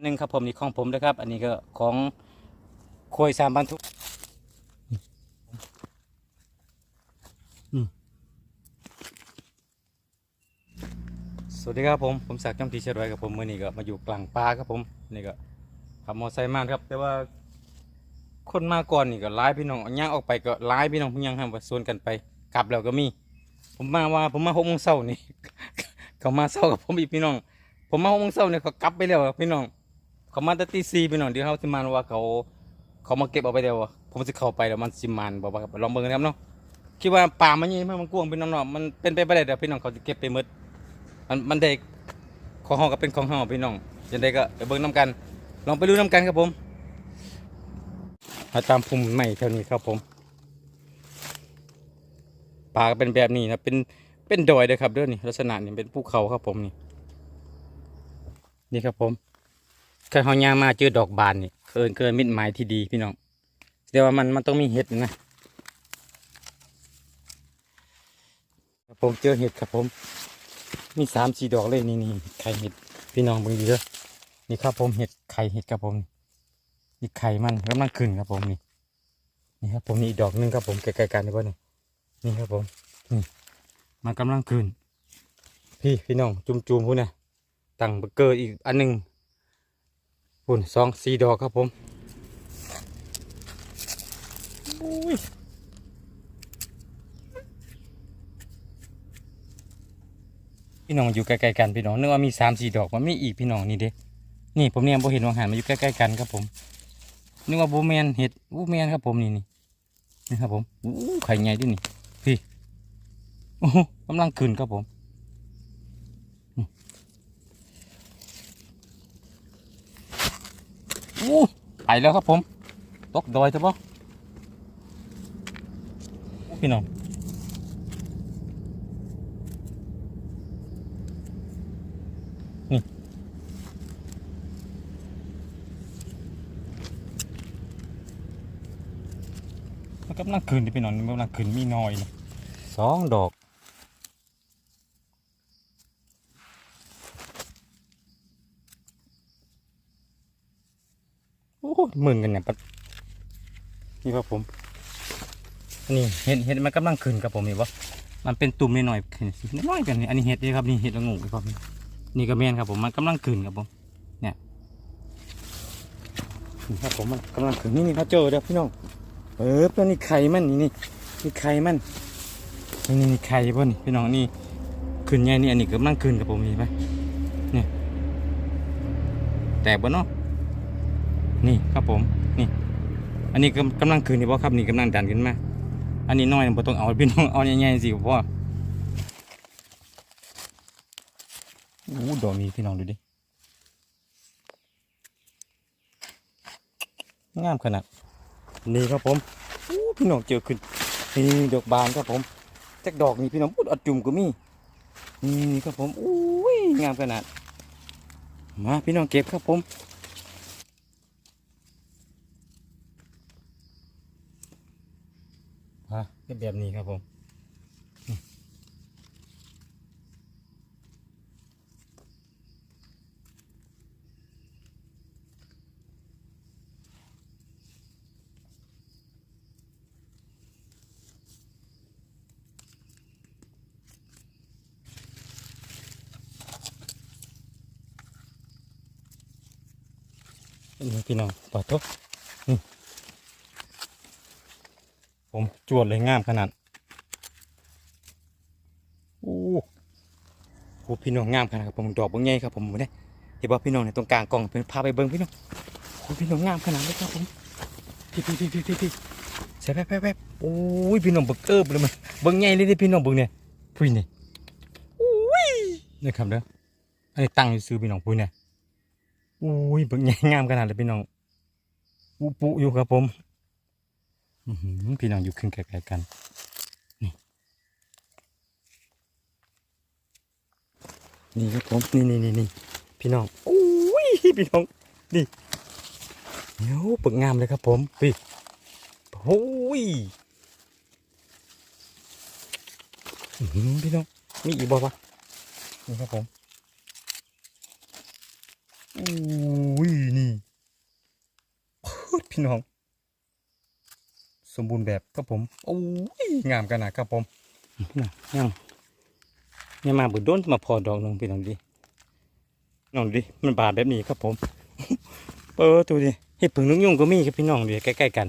อันหนึงครับผมนี่ของผมนะครับ อันนี้ก็ของโคยสามบรรทุกอืมสวัสดีครับผมผมศักดิ์จำปีเชรวยกับผมมื่อนี้ก็มาอยู่กลางป่าครับผมนี่ก็ขับมอไซค์มาครับ แต่ว่าคนมาก่อนนี่ก็ร้ายพี่น้องย่างออกไปก็ร้ายพี่น้องพี่ยังห้ามว่าสวนกันไป กลับแล้วก็มี ผมมาว่าผมมาหกโมงเช้านี่เขามาเช้ากับผมอีกพี่น้อง ผมมาหกโมงเช้าเนี่ยเขากลับไปแล้วพี่น้อง เขามาตั้งตีสี่พี่น้องเดี๋ยวเขาจะมาว่าเขาเขามาเก็บเอาไปเดียวอะผมจะเข้าไปแล้วมันสิมันบอกว่าลองเบิ่งนะครับเนาะคิดว่าป่ามันยี่มันกว้างพี่น้องเนาะมันเป็นไปไม่ได้เดี๋ยวพี่น้องเขาจะเก็บไปหมดมันมันได้ของเฮาก็เป็นของเฮาพี่น้องยันได้ก็ไปเบิ่งน้ำกัน ลองไปดูน้ำกันครับผมมาตามภูมิใหม่เท่านี้ครับผมป่าก็เป็นแบบนี้นะเป็นเป็นดอยเลยครับเด้อนี่ลักษณะนี่เป็นภูเขาครับผมนี่นี่ครับผม ถ้าเขาย่างมาเจอดอกบานนี่เกินเกินมิตรหมายที่ดีพี่น้องแสดงว่ามันมันต้องมีเห็ดนะครับผมเจอเห็ดครับผม มีสามสี่ดอกเลยนี่นี่ไข่เห็ดพี่น้องเบิ่งดีเด้อนี่ครับผมเห็ดไข่เห็ดครับผมนี่ไข่มันกำลังขึ้นครับผมนี่นี่ครับผมนี่อีกดอกหนึงครับผมใกล้ๆกันนี่บ่นี่นี่ครับผมนี่มันกำลังขึ้น พี่พี่น้องจุ่มๆพูดนะตั้งเบอร์เกอร์อีกอันหนึ่ง ปุ่นสองสี่ดอกครับผมพี่น้องอยู่ใกล้ๆกันพี่น้องนึกว่ามีสามสี่ดอกมันไม่อีกพี่น้องนี่เด้นี่ผมเนี่ยพอเห็นวางหันมาอยู่ใกล้ๆกันครับผมนึกว่าบูแมนเห็ดบูแมนครับผมนี่นี่นี่ครับผมอู้ไข่ใหญ่ด้วยนี่พี่โอ้กำลังขึ้นครับผม อู้ไปแล้วครับผม ตกดอยใช่ปะพี่น้องนี่มันกำลังขึ้นดิพี่น้องมันกำลังขึ้นมีน้อยสองดอก หมื่นกันเนี่ยปะนี่ครับผมนี่เห็ดเห็ดมันกำลังขึ้นครับผมเห็นปะมันเป็นตุ่มนิดหน่อยๆขึ้นสิน้อยๆกันนี่อันนี้เห็ดนี่ครับนี่เห็ดละงูครับนี่ก็แม่นครับผมมันกำลังขึ้นครับผมเนี่ยนี่ครับผมมันกำลังขึ้นนี่นี่เขาเจอเด้อพี่น้องเออแล้วนี่ไข่มันนี่นี่นี่ไข่มันนี่นี่นี่ไข่ป่ะนี่พี่น้องนี่ขึ้นใหญ่นี่อันนี้กำลังขึ้นครับผมเห็นไหมเนี่ยแตกบ่เนาะ นี่ครับผมนี่ อันนี้กำกำลังคืนนี่บ่ครับนี่กำลังดันขึ้นมาอันนี้น้อยบ่ต้องเอาพี่น้องเอาใหญ่ๆสิพ่อโอ้ดอกนี้พี่น้องดูดิงามขนาดนี่ครับผมโอ้พี่น้องเจอขึ้นนี่ดอกบานครับผมจักดอกนี่พี่น้องพุดอัดจุ่มก็มีนี่ครับผมอุ้ยงามขนาดมาพี่น้องเก็บครับผม ฮะ เป็นแบบนี้ครับผมนี่พี่น้องปอดทุกนี่ ผมจวดเลยงามขนาดโอ้โหพี่น้องงามขนาดครับผมดอกบางใหญ่ครับผมเนี่ยเห็นว่าพี่น้องในตรงกลางกล่องเป็นพาไปเบิ้งพี่น้องโอ้พี่น้องงามขนาดเลยครับผมพี่พี่พี่พี่พี่ใส่แป๊บแป๊บแป๊บโอ้ยพี่น้องเบิกเอิบเลยมันเบิ้งใหญ่เลยเด้อพี่น้องเบิ้งเนี่ยพุ้ยเนี่ยโอ้ยนี่ครับเด้ออันนี้ตั้งอยู่ซื้อพี่น้องพุ้ยเนี่ยโอ้ยเบิ้งใหญ่งามขนาดเลยพี่น้องอุปุอยู่ครับผมอื้อหือ พี่น้องอยู่ขึ้นไกลๆกัน นี่ นี่ครับผม นี่นี่นี่นี่พี่น้องโอ้ยพี่น้อง นี่เดี๋ยวเปิดงามเลยครับผม พี่โอ้ยพี่น้อง มีอีกบ่ปะนี่ครับผมโอ้ยนี่พี่น้อง สมบูรณ์แบบครับผมโอ้ยงามขนาดครับผมน่ะยังยังมาบุดโดนมาพอดอกหนึงพี่น้องดิน้องดิมันบาดแบบนี้ครับผมเปิดดูดิเห็ดผึ่งนุ่งยุ่งก็มีครับพี่น้องดิใกล้ๆกัน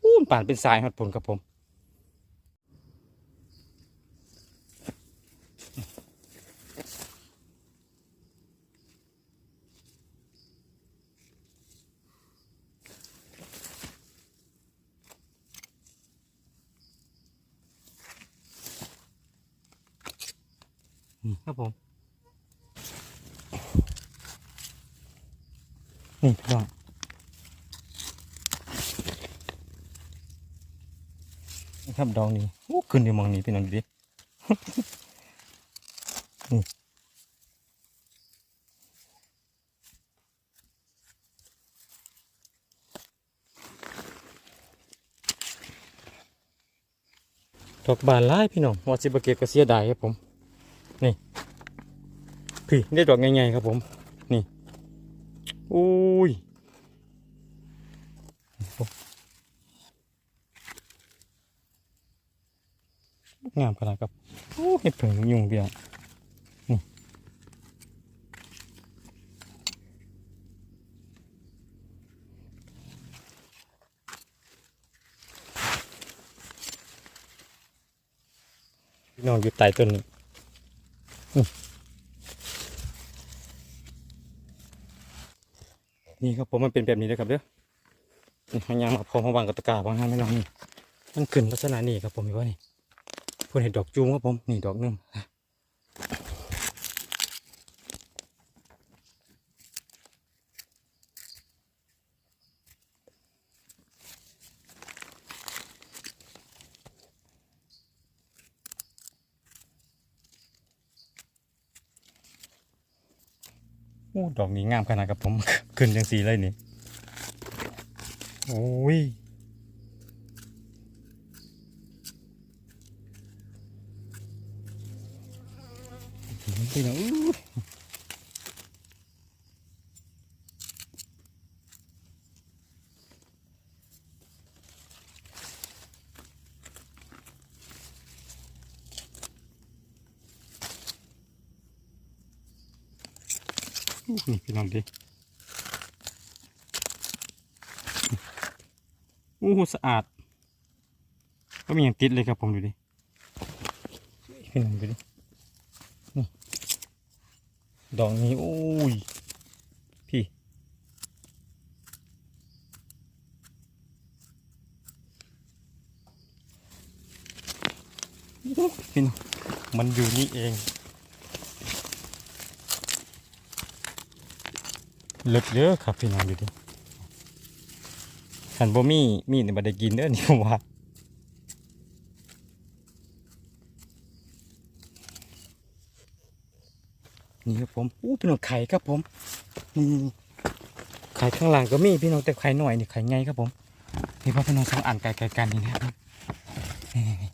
ปูนป่านเป็นสายหดผลครับผม ครับผม นี่พี่น้องนี่ครับดอกนี้โอ้ขึ้นในมองนี้พี่น้องดูดินี่ดอกบานหลายพี่น้องวอสิบเก็บก็เสียดายครับผม พี่ได้ดอกใหญ่ๆครับผม นี่อุ้ยงามขนาดครับโอ้เห็ดเผิงยุงเดียวนี่พี่น้องอยู่ใต้ต้นนี้ นี่ครับผมมันเป็นแบบนี้เลยครับเด้อนี่หางยางมาพร้อมมาวางกับตะกร้าบางงานไม่ลองนี่มันขึ้นลักษณะนี้ครับผมเห็นว่านี่คุณเห็นดอกจูมครับผมนี่ดอกหนึง โอ้ดอกนี้งามขนาดกับผม ขึ้นยังสีเลยนี่โอ้ยพี่น้องอู้ นี่พี่น้องดิโอ้โหสะอาด ก็มีอย่างติดเลยครับผมดูดิพี่น้องดูดินี่ดอกนี้โอ้ยพี่พี่น้องมันอยู่นี่เอง เลิกเยอะครับพี่น้องดูดิขันบ่มีมีแต่บ่ได้กินเด้อนี่ผมว่านี่ครับผมอู้พี่น้องไข่ครับผมนี่ไข่ข้างหลังก็มีพี่น้องแต่ไข่หน่อยนี่ไข่ไงครับผมนี่พ่อพี่น้องสองอันไก่ไก่กันนี่นะครับนี่นี่นี่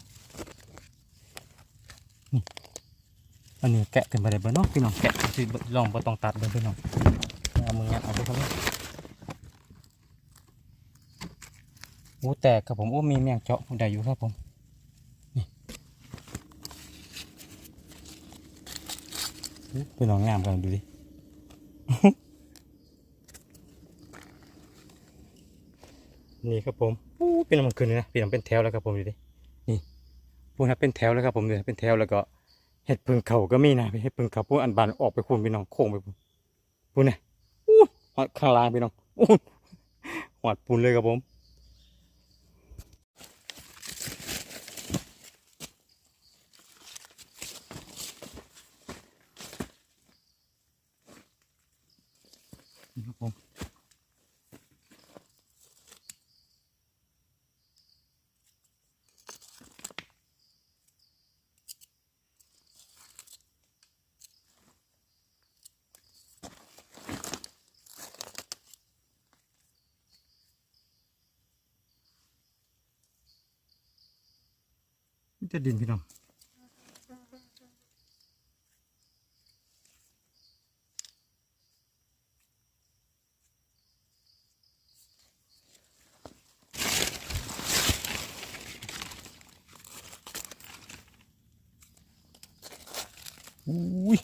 อันนี้แกะกันไปได้บ่เนาะพี่น้องแกะสิลองบ่ต้องตัดเด้อพี่น้อง ดเอาไปครับผมโอ้แตกครับผมโอ้มีแมงเจาะได้อยู่ครับผมพี่น้องงามกันดูดินี่ครับผมอู้เป็นมันขึ้นนะพี่น้องเป็นแถวแล้วครับผมดูดินี่พวกนั้นเป็นแถวแล้วครับผมเนี่ยเป็นแถวแล้วก็เห็ดพึ่งเขาก็มีนะเห็ดพึ่งเขาพวกอันบานออกไปคุณพี่น้องโค้งไปพุ่นพุ่นเนี่ยอู้ ข้างล่างพี่น้องอู้หอดปุ่นเลยครับผม จะดินพี่น้องอุ้ย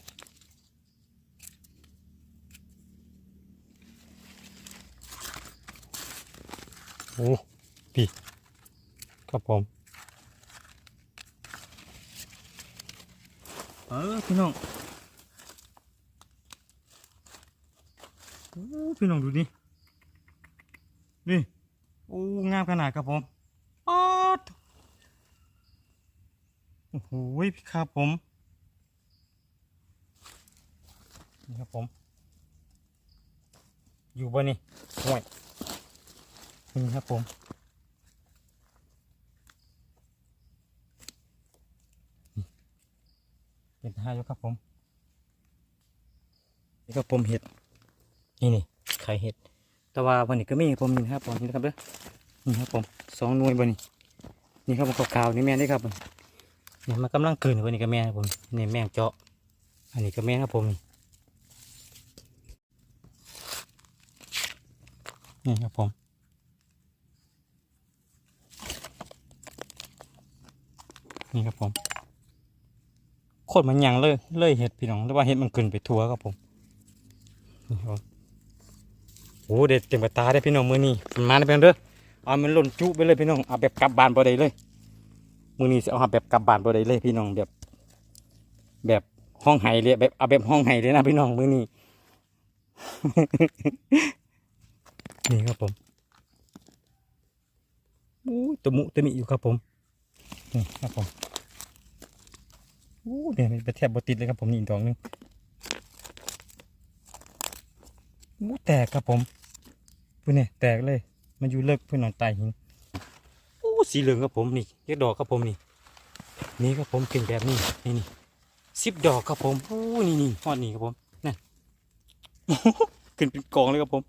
โอ้พี่ครับผม ออพี่น้องโอ้พี่น้องดูดินี่โอ้งามขนาดครับผมอ๊อดโอ้โหพี่ครับผมนี่ครับผม อยู่บนนี่ห่วยนี่ครับผม เป็นห้าอยู่ครับผม นี่ครับผมเห็ด นี่นี่ไข่เห็ด แต่ว่าวันนี้ก็มีผมนี่นะครับผมนี่นะครับเด้อ นี่ครับผมสองหน่วยบนนี่นี่ครับผมขาวๆนี่แม่นได้ครับผมนี่มันกำลังเกินวันนี้ก็แม่ครับผมนี่แม่งเจาะ อันนี้ก็แม่ครับผมนี่นี่ครับผมนี่ครับผม โคตรมันยังเลยเลยเห็ดพี่น้องแต่ว่าเห็ดมันขึ้นไปทั่วครับผมโอ้เด็ดเต็มตาได้พี่น้องมือนี้มันมาได้เพียงเด้อเอามันหล่นจุไปเลยพี่น้องเอาแบบกลับบ้านบ่ได้เลยมือนี้จะเอาแบบกลับบ้านบ่ได้เลยพี่น้องแบบ แบบห้องไห้เลยแบบเอาแบบห้องไห้เลยนะพี่น้องมือนี้นี่ครับผมโอ้ยตะมุตะมิอยู่ครับผมนี่ครับผม อ้เดี๋ยมันไปแทบบติดเลยครับผมนี่อีกดอกหนึงโอ้แตกครับผมพูเนี่ยแตกเลยมันอยู่เลิกเพื่อนนอนตายหินโอ้สีเหลืองครับผมนี่เรียกดอกครับผมนี่นี่ครับผมเป็นแบบนี้นี่นี่สิบดอกครับผมโอ้นี่นี่ฮอดนี่ครับผมนั่นขึ้นเป็นกองเลยครับผม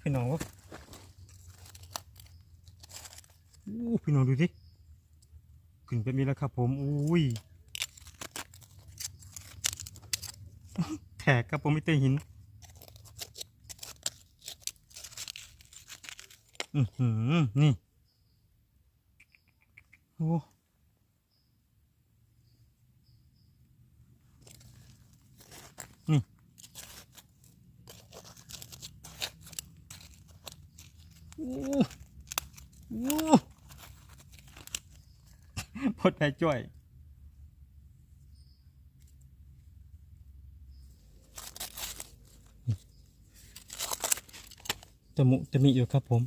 พี่น้องวะอู้พี่น้องดูดิขึ้นไปมีแล้วครับผมอุ้ยแถกครับผมไม่เตะหินอือหือนี่โอ้นี่ โอ้โห พดไปจ่อยตะมุตะมิอยู่ครับผม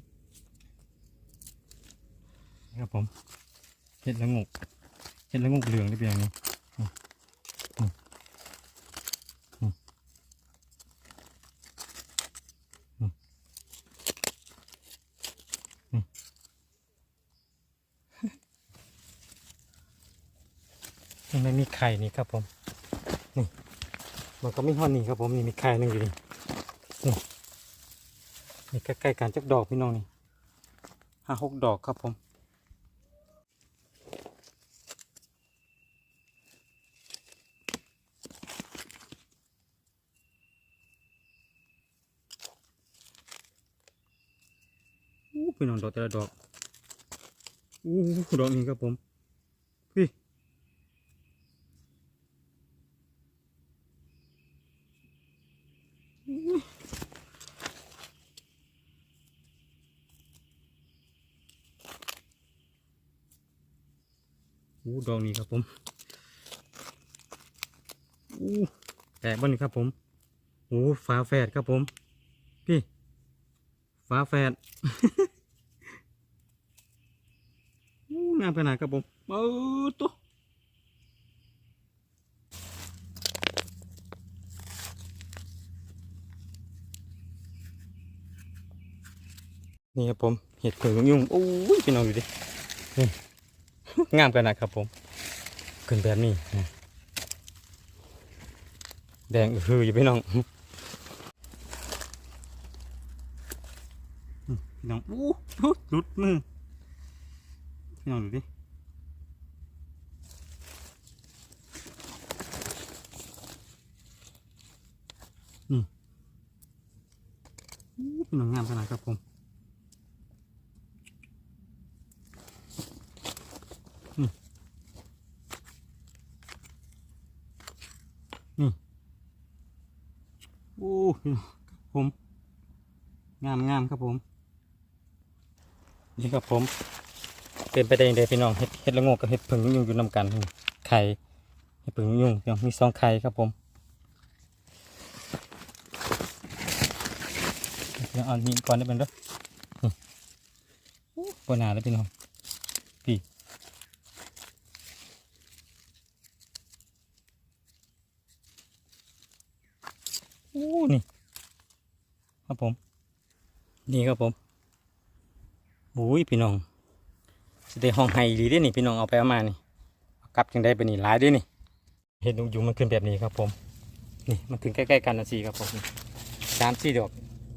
ครับผมเห็ดละงกเห็ดละงกเหลืองได้เป็นอย่างนี้อืมอืมอืมอืมอืมยังไม่มีไข่นี่ครับผม นี่ มันก็ไม่ห่อนนี่ครับผมนี่มีไข่หนึ่งอยู่นี่นี่นี่ใกล้ๆกันจักดอกพี่น้องนี่ห้าหกดอกครับผมอู้พี่น้องดอกแต่ละดอกอู้ดอกนี้ครับผม พี่อู้อู้ ดอกนี้ครับผมอู้แตกบ้านี่ครับผมโอ้ฟ้าแฝดครับผม พี่ฟ้าแฝดอู้งามขนาดครับผมเออตัวนี่ครับผมเห็ดเขืองยุ่งโอ้ยพี่น้องอยู่ดินี่ งามขนาดครับผมขึ้นแบบนี้แดงอืออยู่พี่น้องพี่น้องอู้หลุดมือพี่น้องดูดินี่อู้พี่น้องงามขนาดครับผม โอ้ผมงามงามครับผม นี่ครับผม เป็นไปได้ยังไงพี่น้องเห็ดเห็ดละโงกกับเห็ดผึ่งยุ่งอยู่นำกันไข่เห็ดผึ่งยุ่งพี่น้องมีสองไข่ครับผมเดี๋ยวเอานี้ก่อนได้เป็นเด้อนี่โอ้ปนาแล้วพี่น้องพี่โอ้นี่ ครับผม นี่ครับผมโอ้ยพี่น้องสิได้ห้องไฮดีด้วยนี่พี่น้องเอาไปเอามานี่กลับจังได้ไปนี่หลายด้วยนี่เห็นยุงมันขึ้นแบบนี้ครับผม นี่มันถึงใกล้ๆกันนะสิครับผมสามสี่ดอก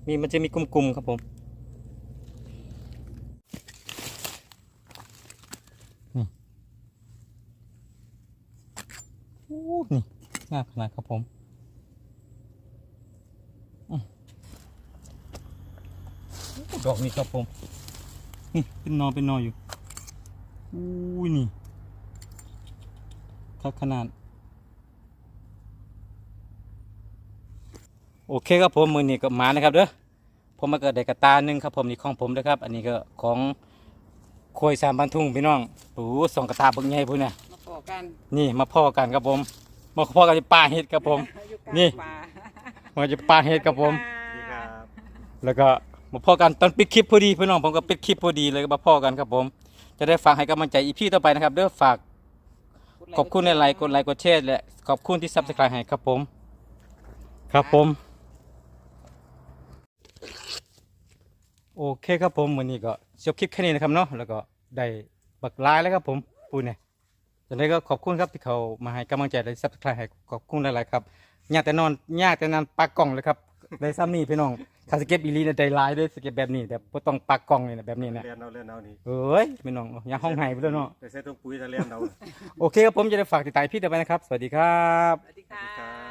มีมันจะมีกลุ่มๆครับผม นี่นี่งามขนาดครับผมอื้อโอ้ ดอกนี้ครับผม นี่เป็นหนอเป็นหนออยู่อุ้ยนี่ครับขนาด โอเคครับผมมือนี้ก็มานะครับเด้อผมมาเกิดได้กระตาหนึ่งครับผมนี่ของผมนะครับ อันนี้ก็ของโคยสามพันทุ่งพี่น้องโอ้โหสองกระตาเบิ่งใหญ่พุ่นน่ะมาพอกันนี่มาพ่อกันครับผมมาพ่อกันที่ป่าเห็ดครับผมอยู่กลางนี่ป่ามาจะป่าเห็ดครับผมดีครับแล้วก็ มาพ่อกันตอนปิดคลิปพอดีพี่น้องผมก็ปิดคลิปพอดีเลยก็มาพ่อกันครับผม จะได้ฝากให้กำลังใจอีพี่ต่อไปนะครับเด้อฝากขอบคุณในไลค์กดไลค์กดแชร์และขอบคุณที่ซับสไครต์ให้ครับผม ครับผม โอเคครับผมวันนี้ก็จบคลิปแค่นี้นะครับเนาะแล้วก็ได้บักไลายแล้วครับผมปูเนี่ยจากนั้ก็ขอบคุณครับที่เขามาให้กำลังใจและซับสไครต์ให้ขอบคุณหลายๆครับยากแต่นอนยากแต่นอนปากกล่องเลยครับได้ซ้ำนี่พี่น้อง ถ้าสเก็ตอีลีเนี่ยได้ไลายด้วยสเก็ตแบบนี้แบบบ่ต้องปากกล่องเลยนะแบบนี้นะเรียนเอาเรียนเอานี่เอ้ยพี่น้องอย่าห้องไห้ไปด้วยเนาะแต่ใส่ถุงปุ๋ยถ้าเรียนเอาโอเคครับผมจะได้ฝากติดตามพี่ต่อไปนะครับ สวัสดีครับ สวัสดีค่ะครับ